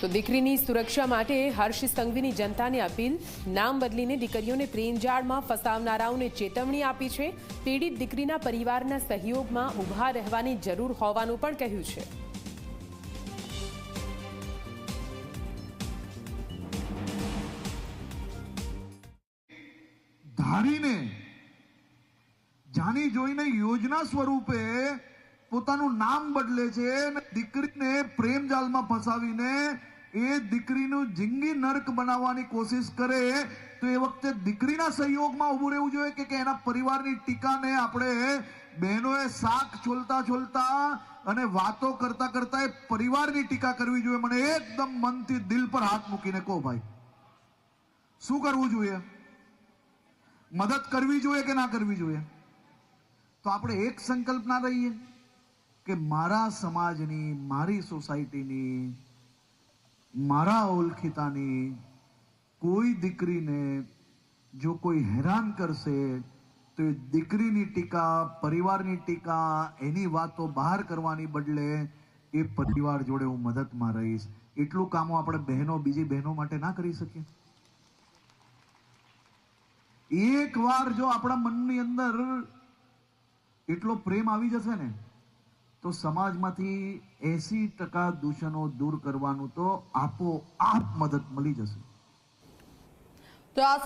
તો દીકરીની સુરક્ષા માટે હર્ષ સંઘવીની જનતાને અપીલ. નામ બદલીને દીકરીઓને પ્રેમજાળમાં ફસાવનારાઓને ચેતવણી આપી છે. પીડિત દીકરીના પરિવારના સહયોગમાં ઊભા રહેવાની જરૂર હોવાનું પણ કહ્યું છે. ધારીને, જાણી જોઈને યોજના સ્વરૂપે પોતાનું નામ બદલે છે દીકરીને પ્રેમ જાલમાં ફસાવીને એ દીકરીનું જિંદગી નર્ક બનાવવાની કોશિશ કરે, તો એ વખતે દીકરીના સહયોગમાં ઊભું રહેવું જોઈએ કે એના પરિવારની ટીકાને આપણે બહેનોએ શાક છોલતા છોલતા અને વાતો કરતા કરતા એ પરિવારની ટીકા કરવી જોઈએ. મને એકદમ મનથી દિલ પર હાથ મૂકીને કહો ભાઈ, શું કરવું જોઈએ? મદદ કરવી જોઈએ કે ના કરવી જોઈએ? તો આપણે એક સંકલ્પ ના રહીએ. કે મારા સમાજની, મારી સોસાયટીની, મારા ઓળખીતાની કોઈ દીકરીને જો કોઈ હેરાન કરશે, તો એ દીકરીની ટીકા, પરિવારની ટીકા, એની વાતો બહાર કરવાની બદલે એ પરિવાર જોડે હું મદદમાં રહીશ. એટલું કામો આપણે બહેનો, બીજી બહેનો માટે ના કરી શકીએ. એક વાર જો આપણા મનની અંદર એટલો પ્રેમ આવી જશે ને તો સમાજમાંથી એસી ટકા દૂષણો દૂર કરવાનું તો આપોઆપ મદદ મળી જશે. તો આ